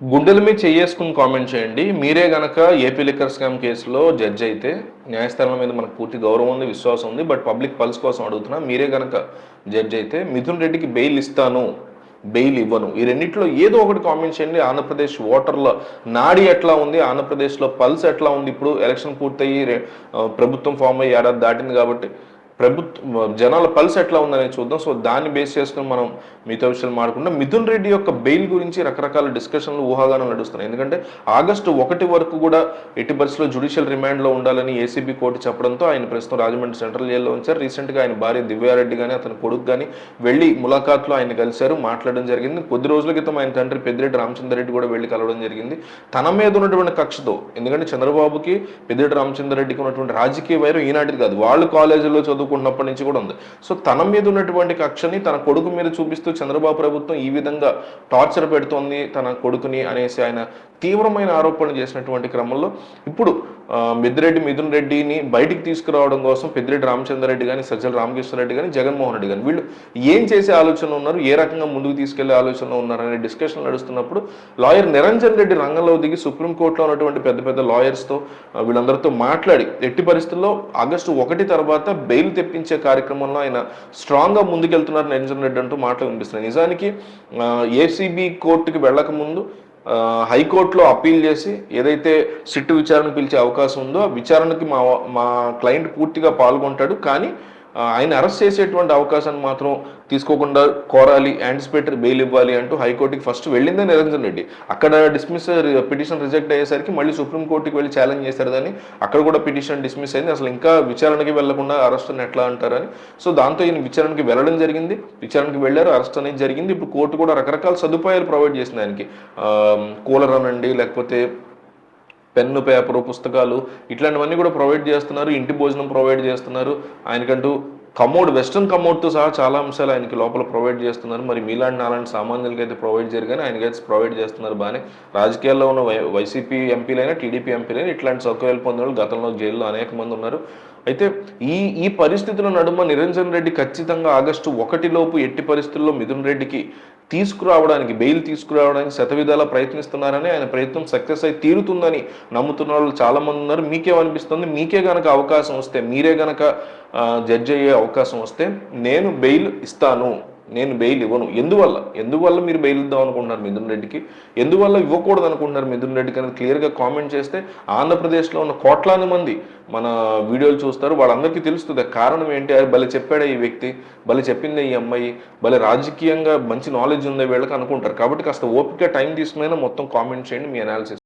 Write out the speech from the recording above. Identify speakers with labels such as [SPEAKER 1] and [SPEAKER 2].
[SPEAKER 1] గుండెల మీద చేసుకుని కామెంట్ చేయండి. మీరే గనక ఏపీ లిక్కర్ స్కామ్ కేసులో జడ్జ్ అయితే న్యాయస్థానం మీద మనకు పూర్తి గౌరవం ఉంది విశ్వాసం ఉంది. బట్ పబ్లిక్ పల్స్ కోసం అడుగుతున్నా మీరే గనక జడ్జ్ అయితే మిథున్ రెడ్డికి బెయిల్ ఇస్తాను బెయిల్ ఇవ్వను. ఈ రెండిట్లో ఏదో ఒకటి కామెంట్ చేయండి. ఆంధ్రప్రదేశ్ ఓటర్ల నాడి ఎట్లా ఉంది ఆంధ్రప్రదేశ్లో పల్స్ ఎట్లా ఉంది? ఇప్పుడు ఎలక్షన్ పూర్తయ్యి ప్రభుత్వం ఫామ్ అయ్యి ఏడాది దాటింది కాబట్టి ప్రభుత్వ జనాల పల్స్ ఎట్లా ఉందనేది చూద్దాం. సో దాన్ని బేస్ చేసుకుని మనం మిగతా విషయాలు మాడకుండా మిథున్ రెడ్డి యొక్క బెయిల్ గురించి రకరకాల డిస్కషన్లు ఊహాగానాలు నడుస్తున్నాయి. ఎందుకంటే ఆగస్టు ఒకటి వరకు కూడా ఎట్టి పరిస్థితుల్లో జుడిషియల్ రిమాండ్లో ఉండాలని ఏసీబీ కోర్టు చెప్పడంతో ఆయన ప్రస్తుతం రాజమండ్రి సెంట్రల్ జైల్లో ఉంచారు. రీసెంట్గా ఆయన భార్య దివ్యారెడ్డి కానీ అతని కొడుకు కానీ వెళ్ళి ములాఖాత్లో ఆయన కలిశారు. మాట్లాడడం జరిగింది. కొద్ది రోజుల క్రితం ఆయన తండ్రి పెద్దిరెడ్డి రామచంద్రరెడ్డి కూడా వెళ్ళి కలవడం జరిగింది. తన మీద ఉన్నటువంటి కక్షతో ఎందుకంటే చంద్రబాబుకి పెద్దిరెడ్డి రామచంద్రరెడ్డికి ఉన్నటువంటి రాజకీయ వైరం ఈనాటిది కాదు. వాళ్ళు కాలేజీలో చదువు చదువుకున్నప్పటి నుంచి కూడా ఉంది. సో తన మీద ఉన్నటువంటి కక్షని తన కొడుకు మీద చూపిస్తూ చంద్రబాబు ప్రభుత్వం ఈ విధంగా టార్చర్ పెడుతోంది తన కొడుకుని అనేసి ఆయన తీవ్రమైన ఆరోపణలు చేసినటువంటి క్రమంలో ఇప్పుడు ఆ, మిద్దిరెడ్డి మిథున్ రెడ్డిని బయటికి తీసుకురావడం కోసం పెద్దిరెడ్డి రామచంద్రరెడ్డి కానీ సజ్జల రామకృష్ణారెడ్డి కానీ జగన్మోహన్ రెడ్డి కానీ వీళ్ళు ఏం చేసే ఆలోచనలో ఉన్నారు ఏ రకంగా ముందుకు తీసుకెళ్ళే ఆలోచనలో ఉన్నారు అనే డిస్కషన్ నడుస్తున్నప్పుడు లాయర్ నిరంజన్ రెడ్డి రంగంలో దిగి సుప్రీంకోర్టులో ఉన్నటువంటి పెద్ద పెద్ద లాయర్స్తో వీళ్ళందరితో మాట్లాడి ఎట్టి పరిస్థితుల్లో ఆగస్టు ఒకటి తర్వాత బెయిల్ తెప్పించే కార్యక్రమంలో ఆయన స్ట్రాంగ్గా ముందుకెళ్తున్నారు నిరంజన్ రెడ్డి అంటూ మాటలు వినిపిస్తున్నాయి. నిజానికి ఏసీబీ కోర్టుకి వెళ్ళక ముందు హైకోర్టులో అప్పీల్ చేసి ఏదైతే సిట్టు విచారణ పిలిచే అవకాశం ఉందో ఆ విచారణకి మా మా క్లయింట్ పూర్తిగా పాల్గొంటాడు. కానీ ఆయన అరెస్ట్ చేసేటువంటి అవకాశాన్ని మాత్రం తీసుకోకుండా కోరాలి యాంటిసిపేటరీ బెయిల్ ఇవ్వాలి అంటూ హైకోర్టుకి ఫస్ట్ వెళ్ళిందే నిరంజన్ రెడ్డి. అక్కడ డిస్మిస్ పిటిషన్ రిజెక్ట్ అయ్యేసరికి మళ్ళీ సుప్రీంకోర్టుకి వెళ్ళి ఛాలెంజ్ చేశారు దాన్ని. అక్కడ కూడా పిటిషన్ డిస్మిస్ అయింది. అసలు ఇంకా విచారణకి వెళ్ళకుండా అరెస్ట్ ఎట్లా అంటారని. సో దాంతో ఈయన విచారణకి వెళ్ళడం జరిగింది. విచారణకి వెళ్ళారు. అరెస్ట్ అనేది జరిగింది. ఇప్పుడు కోర్టు కూడా రకరకాల సదుపాయాలు ప్రొవైడ్ చేసింది ఆయనకి. కూలర్ అనండి లేకపోతే పెన్ను పేపరు పుస్తకాలు ఇట్లాంటివన్నీ కూడా ప్రొవైడ్ చేస్తున్నారు. ఇంటి భోజనం ప్రొవైడ్ చేస్తున్నారు. ఆయనకంటూ కమోడ్ వెస్ట్రన్ కమోడ్తో సహా చాలా అంశాలు ఆయనకి లోపల ప్రొవైడ్ చేస్తున్నారు. మరి మీలాంటి నాలాంటి సామాన్యులకి అయితే ప్రొవైడ్ చేయరు కానీ ఆయనకైతే ప్రొవైడ్ చేస్తున్నారు బాగానే. రాజకీయాల్లో ఉన్న వై వైసీపీ ఎంపీలైనా టీడీపీ ఎంపీలైనా ఇట్లాంటి సౌకర్యాలు పొందిన వాళ్ళు గతంలో జైల్లో అనేక మంది ఉన్నారు. అయితే ఈ ఈ పరిస్థితుల నడుమ నిరంజన్ రెడ్డి ఖచ్చితంగా ఆగస్టు ఒకటి లోపు ఎట్టి పరిస్థితుల్లో మిథున్ రెడ్డికి తీసుకురావడానికి బెయిల్ తీసుకురావడానికి శతవిధాలా ప్రయత్నిస్తున్నారని ఆయన ప్రయత్నం సక్సెస్ అయి తీరుతుందని నమ్ముతున్న వాళ్ళు చాలామంది ఉన్నారు. మీకేమనిపిస్తుంది మీకే గనక అవకాశం వస్తే మీరే గనక జడ్జ్ అయ్యే అవకాశం వస్తే నేను బెయిల్ ఇస్తాను. నేను బెయిల్ ఇవ్వను. ఎందువల్ల? ఎందువల్ల మీరు బెయిల్ ఇద్దాం అనుకుంటున్నారు మిథున్ రెడ్డికి? ఎందువల్ల ఇవ్వకూడదు అనుకుంటున్నారు మిథున్ రెడ్డికి అనేది క్లియర్గా కామెంట్ చేస్తే ఆంధ్రప్రదేశ్లో ఉన్న కోట్లాది మంది మన వీడియోలు చూస్తారు. వాళ్ళందరికీ తెలుస్తుంది. కారణం ఏంటి? అది భలే చెప్పాడే ఈ వ్యక్తి. భలే చెప్పిందే ఈ అమ్మాయి. భలే రాజకీయంగా మంచి నాలెడ్జ్ ఉందే వీళ్ళకి అనుకుంటారు. కాబట్టి కాస్త ఓపిక టైం తీసుకునైనా మొత్తం కామెంట్ చేయండి. మీ అనాలిసిస్